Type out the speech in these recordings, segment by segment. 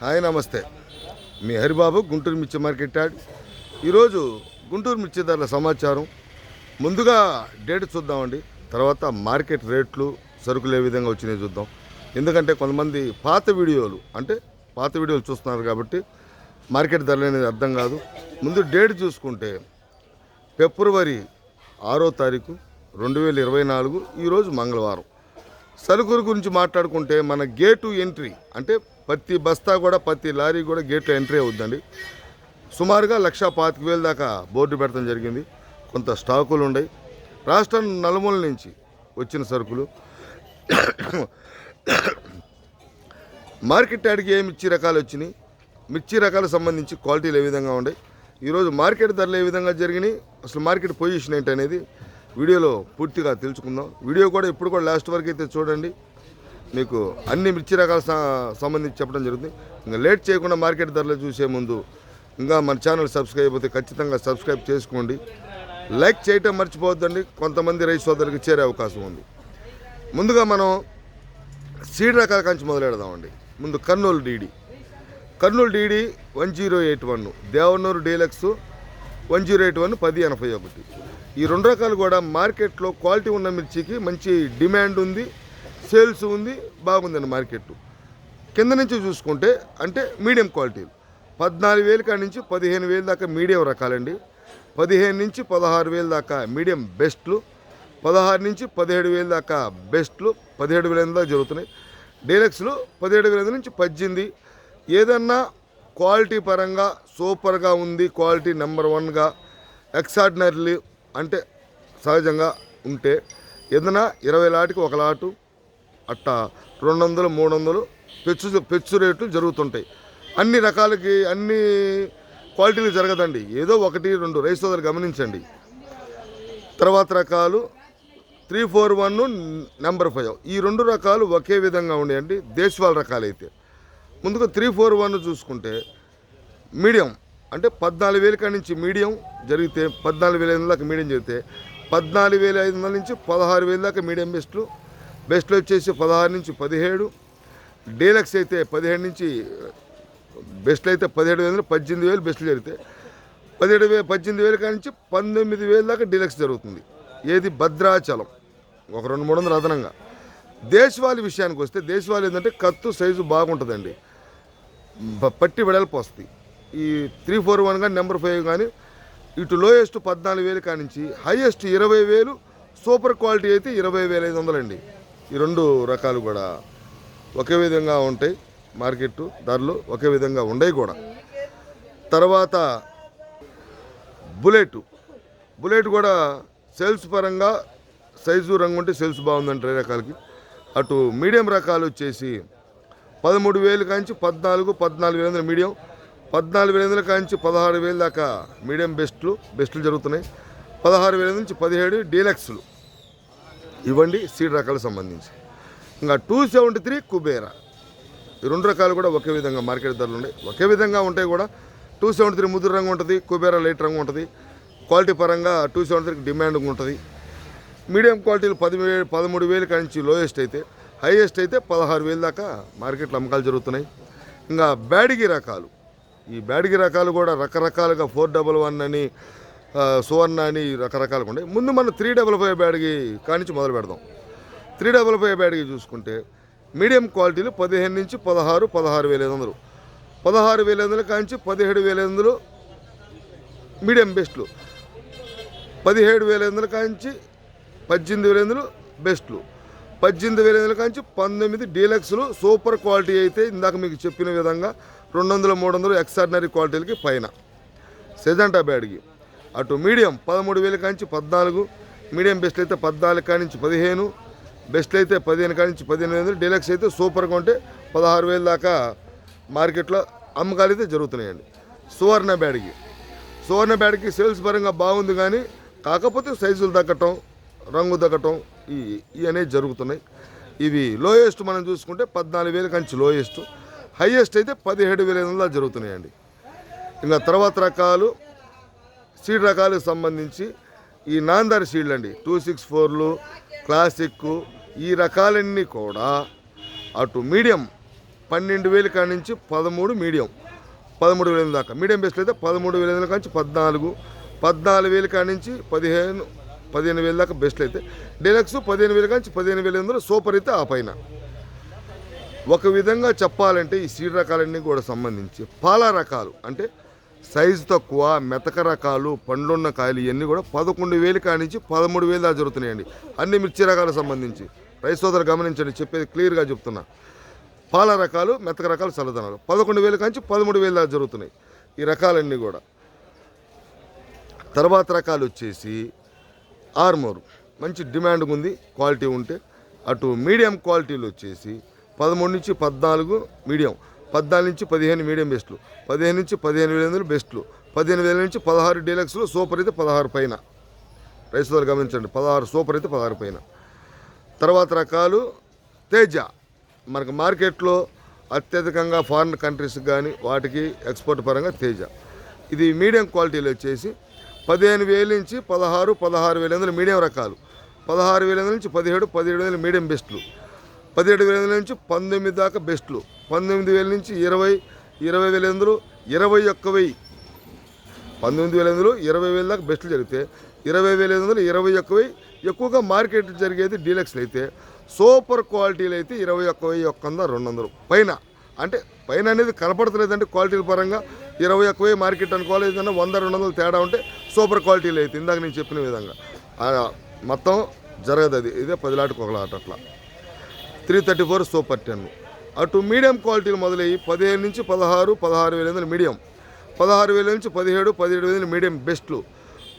Hi నమస్తే. మీ హరిబాబు గుంటూరు మిర్చి market add. ఈరోజు గుంటూరు మిర్చి ధరల సమాచారం. ముందుగా డేట్ చూద్దామండి. తర్వాత మార్కెట్ రేట్లు సరుకులు ఏ విధంగా వచ్చినాయి చూద్దాం. ఎందుకంటే కొంతమంది పాత వీడియోలు అంటే పాత వీడియోలు చూస్తున్నారు కాబట్టి మార్కెట్ ధరలు అనేది అర్థం కాదు. ముందు డేట్ చూసుకుంటే ఫిబ్రవరి ఆరో తారీఖు రెండు వేల ఇరవై నాలుగు ఈరోజు మంగళవారం. సరుకుల గురించి మాట్లాడుకుంటే మన గేటు ఎంట్రీ అంటే ప్రతి బస్తా కూడా ప్రతి లారీ కూడా గేట్ ఎంట్రీ అవుద్దండి. సుమారుగా లక్ష పాతిక వేల దాకా బోర్డు పెడతాం జరిగింది. కొంత స్టాకులు ఉన్నాయి రాష్ట్రం నలుమూల నుంచి వచ్చిన సరుకులు. మార్కెట్ యార్డ్కి ఏ మిర్చి రకాలు వచ్చినాయి? మిర్చి రకాలకు సంబంధించి క్వాలిటీలు ఏ విధంగా ఉన్నాయి ఈరోజు మార్కెట్ ధరలు ఏ విధంగా జరిగినాయి? అసలు మార్కెట్ పొజిషన్ ఏంటి అనేది వీడియోలో పూర్తిగా తెలుసుకుందాం. వీడియో కూడా ఇప్పుడు కూడా లాస్ట్ వరకు అయితే చూడండి. మీకు అన్ని మిర్చి రకాల సంబంధించి చెప్పడం జరుగుతుంది. ఇంకా లేట్ చేయకుండా మార్కెట్ ధరలు చూసే ముందు ఇంకా మన ఛానల్ సబ్స్క్రైబ్ అయితే ఖచ్చితంగా సబ్స్క్రైబ్ చేసుకోండి. లైక్ చేయటం మర్చిపోవద్దండి. కొంతమంది రైతు సోదరులకు చేరే అవకాశం ఉంది. ముందుగా మనం సీడ్ రకాల కంచి మొదలెడదామండి. ముందు Kurnool DD. Kurnool DD one zero eight one. Devanur deluxe one zero eight one పది ఎనభై ఒకటి. ఈ రెండు రకాలు కూడా మార్కెట్లో క్వాలిటీ ఉన్న మిర్చికి మంచి డిమాండ్ ఉంది సేల్స్ ఉంది బాగుందండి మార్కెట్. కింద నుంచి చూసుకుంటే అంటే మీడియం క్వాలిటీ. పద్నాలుగు వేలు కాడి నుంచి పదిహేను వేలు దాకా మీడియం రకాలండి. పదిహేను నుంచి పదహారు వేలు దాకా మీడియం బెస్ట్లు. పదహారు నుంచి పదిహేడు వేలు దాకా బెస్ట్లు. పదిహేడు వేల దాకా జరుగుతున్నాయి. డీలక్స్లు పదిహేడు వేల నుంచి పద్దెనిమిది. ఏదన్నా క్వాలిటీ పరంగా సూపర్గా ఉంది క్వాలిటీ నెంబర్ వన్గా ఎక్సార్డినరీ అంటే సహజంగా ఉంటే ఏదైనా ఇరవై లాటికి ఒక లాటు అట్టా రెండు వందలు మూడు వందలు పెచ్చు పెచ్చు రేట్లు జరుగుతుంటాయి. అన్ని రకాలకి అన్ని క్వాలిటీలు జరగదండి. ఏదో ఒకటి రెండు రైస్ సోదరు గమనించండి. తర్వాత రకాలు three four one number five. ఈ రెండు రకాలు ఒకే విధంగా ఉండేయండి. దేశవాళ రకాలు అయితే ముందుగా త్రీ ఫోర్ వన్ చూసుకుంటే మీడియం. అంటే పద్నాలుగు వేల కాడి నుంచి మీడియం జరిగితే పద్నాలుగు వేల ఐదు వందల దాకా మీడియం జరిగితే పద్నాలుగు వేల ఐదు వందల నుంచి పదహారు వేల దాకా మీడియం బెస్ట్లు. బెస్ట్లు వచ్చేసి పదహారు నుంచి పదిహేడు డీలక్స్ అయితే పదిహేడు నుంచి బెస్ట్లు అయితే పదిహేడు వేల పద్దెనిమిది వేలు బెస్ట్లు జరిగితే పదిహేడు వేలు పద్దెనిమిది వేల కాడి నుంచి పంతొమ్మిది వేల దాకా డీలక్స్ జరుగుతుంది. ఏది భద్రాచలం ఒక రెండు మూడు వందలు అదనంగా. దేశవాళీ విషయానికి వస్తే దేశవాళీ ఏంటంటే కత్తు సైజు బాగుంటుందండి. పట్టి వెడల్పు వస్తుంది. ఈ త్రీ ఫోర్ వన్ కానీ నెంబర్ ఫైవ్ కానీ ఇటు లోయెస్ట్ పద్నాలుగు వేలు కానించి హైయెస్ట్ ఇరవై వేలు సూపర్ క్వాలిటీ అయితే ఇరవై వేల ఐదు వందలండి. ఈ రెండు రకాలు కూడా ఒకే విధంగా ఉంటాయి మార్కెట్ ధరలు ఒకే విధంగా ఉండయి కూడా. తర్వాత బుల్లెట్. బుల్లెట్ కూడా సేల్స్ పరంగా సైజు రంగు ఉంటే సేల్స్ బాగుందండి రకాలకి. అటు మీడియం రకాలు వచ్చేసి పదమూడు వేలు కాంచి పద్నాలుగు పద్నాలుగు వేల వందల మీడియం. పద్నాలుగు వేల వందల కాంచి పదహారు వేల దాకా మీడియం బెస్ట్లు బెస్ట్లు జరుగుతున్నాయి. పదహారు వేల నుంచి పదిహేడు డీలక్స్లు ఇవ్వండి సీడ్ రకాలకు సంబంధించి. ఇంకా టూ సెవెంటీ త్రీ కుబేరా. ఈ రెండు రకాలు కూడా ఒకే విధంగా మార్కెట్ ధరలు ఉన్నాయి ఒకే విధంగా ఉంటాయి కూడా. టూ సెవెంటీ త్రీ ముదురు రంగు ఉంటుంది కుబేరా లైట్ రంగు ఉంటుంది. క్వాలిటీ పరంగా టూ సెవెంటీ త్రీకి డిమాండ్ ఉంటుంది. మీడియం క్వాలిటీలు పదివేలు పదమూడు వేలు నుంచి లోయెస్ట్ అయితే హైయెస్ట్ అయితే పదహారు వేలు దాకా మార్కెట్లో అమ్మకాలు జరుగుతున్నాయి. ఇంకా బ్యాడిగి రకాలు. ఈ బ్యాడిగి రకాలు కూడా రకరకాలుగా ఫోర్ డబల్ వన్ అని సువర్ణ అని రకరకాలుగా ఉన్నాయి ముందు మనం త్రీ డబల్ ఫైవ్ బ్యాడిగి కానించి మొదలు పెడదాం. త్రీ డబల్ ఫైవ్ బ్యాడిగి చూసుకుంటే మీడియం క్వాలిటీలు పదిహేను నుంచి పదహారు పదహారు వేల ఐదు వందలు. పదహారు వేల ఐదు వందలు కాంచి పదిహేడు వేల ఐదు వందలు మీడియం బెస్ట్లు. పదిహేడు వేల ఐదు వందల కాంచి పద్దెనిమిది వేల ఐదు వందలు బెస్ట్లు. పద్దెనిమిది వేల ఐదు వందల కాంచి పంతొమ్మిది డీలక్స్లు సూపర్ క్వాలిటీ అయితే ఇందాక మీకు చెప్పిన విధంగా రెండు వందలు మూడు వందలు ఎక్స్ట్రాడినరీ క్వాలిటీలకి పైన. సెజంటా బ్యాడ్కి. అటు మీడియం పదమూడు వేల కానించి పద్నాలుగు మీడియం బెస్ట్ అయితే పద్నాలుగు కానించి పదిహేను బెస్ట్ అయితే పదిహేను కానించి పదిహేను వేలు డీలక్స్ అయితే సూపర్గా ఉంటే పదహారు వేల దాకా మార్కెట్లో అమ్మకాలు అయితే జరుగుతున్నాయండి. సువర్ణ బ్యాడ్కి. సువర్ణ బ్యాడ్కి సేల్స్ పరంగా బాగుంది కానీ కాకపోతే సైజులు తగ్గటం రంగు తగ్గటం ఈ ఇవి అనేవి జరుగుతున్నాయి. ఇవి లోయెస్ట్ మనం చూసుకుంటే పద్నాలుగు వేల కంచి లోయెస్ట్. హైయెస్ట్ అయితే పదిహేడు వేల ఐదు వందలు జరుగుతున్నాయండి. ఇంకా తర్వాత రకాలు సీడ్ రకాలకు సంబంధించి ఈ నాందారి సీడ్లు అండి టూ సిక్స్ ఫోర్లు క్లాసిక్ ఈ రకాలన్నీ కూడా అటు మీడియం పన్నెండు వేల కాడి నుంచి పదమూడు మీడియం పదమూడు వేల దాకా. మీడియం బెస్ట్ అయితే పదమూడు వేల కాడి నుంచి పద్నాలుగు పద్నాలుగు వేల కాడి నుంచి పదిహేను పదిహేను వేల దాకా బెస్ట్ అయితే. డీలక్స్ పదిహేను వేల కాడి నుంచి పదిహేను వేల ఎనిమిది సూపర్ అయితే ఆ పైన. ఒక విధంగా చెప్పాలంటే ఈ సీడ్ రకాలన్నీ కూడా సంబంధించి పాల రకాలు అంటే సైజు తక్కువ మెతక రకాలు పండ్లున్న కాయలు ఇవన్నీ కూడా పదకొండు వేలు కానించి పదమూడు వేలు దాకా జరుగుతున్నాయండి. అన్ని మిర్చి రకాలకు సంబంధించి. రైతు సోదరు గమనించండి చెప్పేది క్లియర్గా చెప్తున్నా. పాల రకాలు మెతక రకాలు చల్లదనాలు. పదకొండు వేలు కానించి పదమూడు వేలు దాకా జరుగుతున్నాయి ఈ రకాలన్నీ కూడా. తర్వాత రకాలు వచ్చేసి ఆర్మోర్. మంచి డిమాండ్ ఉంది క్వాలిటీ ఉంటే. అటు మీడియం క్వాలిటీలు వచ్చేసి పదమూడు నుంచి పద్నాలుగు మీడియం పద్నాలుగు నుంచి పదిహేను మీడియం బెస్ట్లు పదిహేను నుంచి పదిహేను వేల ఎనిమిది బెస్ట్లు పదిహేను వేల నుంచి పదహారు డీలక్స్లు సూపర్ అయితే పదహారు పైన. రైస్ వాళ్ళు గమనించండి పదహారు సూపర్ అయితే పదహారు పైన. తర్వాత రకాలు తేజ. మనకు మార్కెట్లో అత్యధికంగా ఫారిన్ కంట్రీస్కి కానీ వాటికి ఎక్స్పోర్ట్ పరంగా తేజ. ఇది మీడియం క్వాలిటీలో వచ్చేసి పదిహేను వేల నుంచి పదహారు పదహారు వేల ఎనిమిది మీడియం రకాలు. పదహారు వేల ఎనిమిది నుంచి పదిహేడు పదిహేడు వేల మీడియం బెస్ట్లు. పదిహేడు వేల నుంచి పంతొమ్మిది దాకా బెస్ట్లు. పంతొమ్మిది వేల నుంచి ఇరవై ఇరవై వేల ఎనిమిదిలో ఇరవై ఒక్క వెయ్యి. పంతొమ్మిది వేల ఎనిమిదిలో ఇరవై వేల దాకా బెస్ట్లు జరిగితే ఇరవై వేల వందలు ఇరవై ఒక్క వెయ్యి. ఎక్కువగా మార్కెట్ జరిగేది డీలక్స్లు అయితే సూపర్ క్వాలిటీలు అయితే ఇరవై ఒక్క వెయ్యి ఒక్క వంద రెండు వందలు. పైన అంటే పైన అనేది కనపడతలేదంటే క్వాలిటీల పరంగా. ఇరవై ఒక్క వెయ్యి మార్కెట్ అనుకోవాలి ఏదైనా వంద రెండు వందలు తేడా ఉంటే సూపర్ క్వాలిటీలు అయితే. ఇందాక నేను చెప్పిన విధంగా. మొత్తం జరగదు అది. ఇదే పది ఒకలాట అట్లా. Three thirty four super ten. అటు మీడియం క్వాలిటీలు మొదలయ్యి పదిహేను నుంచి పదహారు పదహారు వేల ఎనిమిది మీడియం. పదహారు వేల నుంచి పదిహేడు పదిహేడు వేల మీడియం బెస్ట్లు.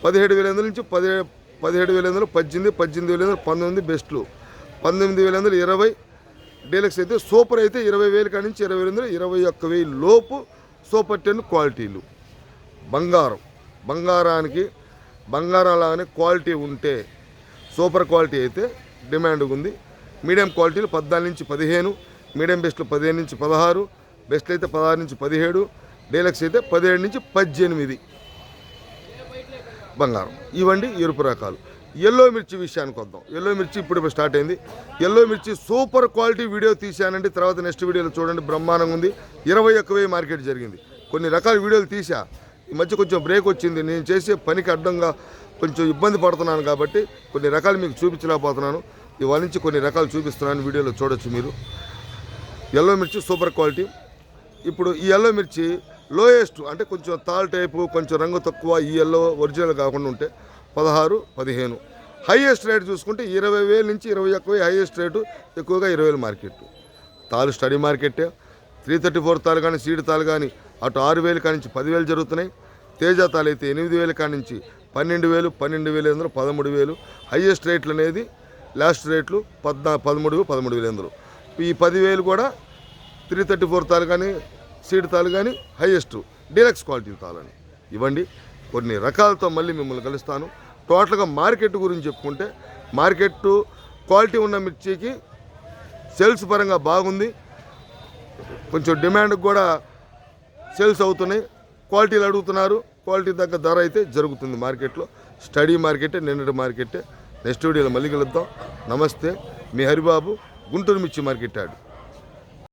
పదిహేడు వేల ఎనిమిది నుంచి పదిహేడు పదిహేడు వేల ఎనిమిది పద్దెనిమిది పద్దెనిమిది వేల ఎనిమిది పంతొమ్మిది బెస్ట్లు. పంతొమ్మిది వేల ఎనిమిది ఇరవై. డీలక్స్ అయితే సూపర్ అయితే ఇరవై వేల కాడి నుంచి ఇరవై ఎనిమిది ఇరవై ఒక్క వెయ్యి లోపు సూపర్ టెన్ క్వాలిటీలు. బంగారం. బంగారానికి బంగారం లాగానే క్వాలిటీ ఉంటే సూపర్ క్వాలిటీ అయితే డిమాండ్ ఉంది. మీడియం క్వాలిటీలు పద్నాలుగు నుంచి పదిహేను మీడియం బెస్ట్లు పదిహేను నుంచి పదహారు బెస్ట్ అయితే పదహారు నుంచి పదిహేడు డీలక్స్ అయితే పదిహేడు నుంచి పద్దెనిమిది. బంగారం. ఇవండి ఎరుపు రకాలు. ఎల్లో మిర్చి విషయానికి వద్దాం. ఎల్లో మిర్చి ఇప్పుడు స్టార్ట్ అయింది. ఎల్లో మిర్చి సూపర్ క్వాలిటీ వీడియో తీశానండి. తర్వాత నెక్స్ట్ వీడియోలో చూడండి. బ్రహ్మాండంగా ఉంది. ఇరవై ఒక్క మార్కెట్ జరిగింది. కొన్ని రకాల వీడియోలు తీసా ఈ మధ్య కొంచెం బ్రేక్ వచ్చింది. నేను చేసే పనికి అడ్డంగా కొంచెం ఇబ్బంది పడుతున్నాను కాబట్టి కొన్ని రకాలు మీకు చూపించలేకపోతున్నాను. ఇవాళ నుంచి కొన్ని రకాలు చూపిస్తున్నాను వీడియోలో చూడొచ్చు మీరు. ఎల్లో మిర్చి సూపర్ క్వాలిటీ ఇప్పుడు ఈ ఎల్లో మిర్చి లోయెస్ట్ అంటే కొంచెం తాల్ టైపు కొంచెం రంగు తక్కువ ఈ ఎల్లో ఒరిజినల్ కాకుండా ఉంటే పదహారు పదిహేను. హైయెస్ట్ రేట్ చూసుకుంటే ఇరవై వేల నుంచి ఇరవై ఒక్క వెయ్యి హైయెస్ట్ రేటు ఎక్కువగా ఇరవై వేల మార్కెట్ తాలు స్టడీ మార్కెటే త్రీ థర్టీ ఫోర్ తాలు కానీ సీడ్ తాలు కానీ అటు ఆరు వేలు కాడి నుంచి పదివేలు జరుగుతున్నాయి. తేజ తాలు అయితే ఎనిమిది వేల కాడి నుంచి పన్నెండు వేలు పన్నెండు వేలు ఎందులో పదమూడు వేలు. హైయెస్ట్ రేట్లు అనేది లాస్ట్ రేట్లు పద్నా పదమూడు పదమూడు వేలు ఎందులో ఈ పదివేలు కూడా త్రీ థర్టీ ఫోర్ తాలు కానీ సీడ్ తాలు కానీ హైయెస్ట్ డీలక్స్ క్వాలిటీ తాలని. ఇవ్వండి. కొన్ని రకాలతో మళ్ళీ మిమ్మల్ని కలుస్తాను. టోటల్గా మార్కెట్ గురించి చెప్పుకుంటే మార్కెట్ క్వాలిటీ ఉన్న మిర్చికి సేల్స్ పరంగా బాగుంది. కొంచెం డిమాండ్ కూడా సేల్స్ అవుతున్నాయి. క్వాలిటీలు అడుగుతున్నారు. క్వాలిటీ తగ్గ ధర అయితే జరుగుతుంది మార్కెట్లో. స్టడీ మార్కెటే నిన్నటి మార్కెటే. నెక్స్ట్ వీడియోలో మళ్ళీ కలుద్దాం. నమస్తే. మీ హరిబాబు గుంటూరు మిర్చి మార్కెట్ ఆడు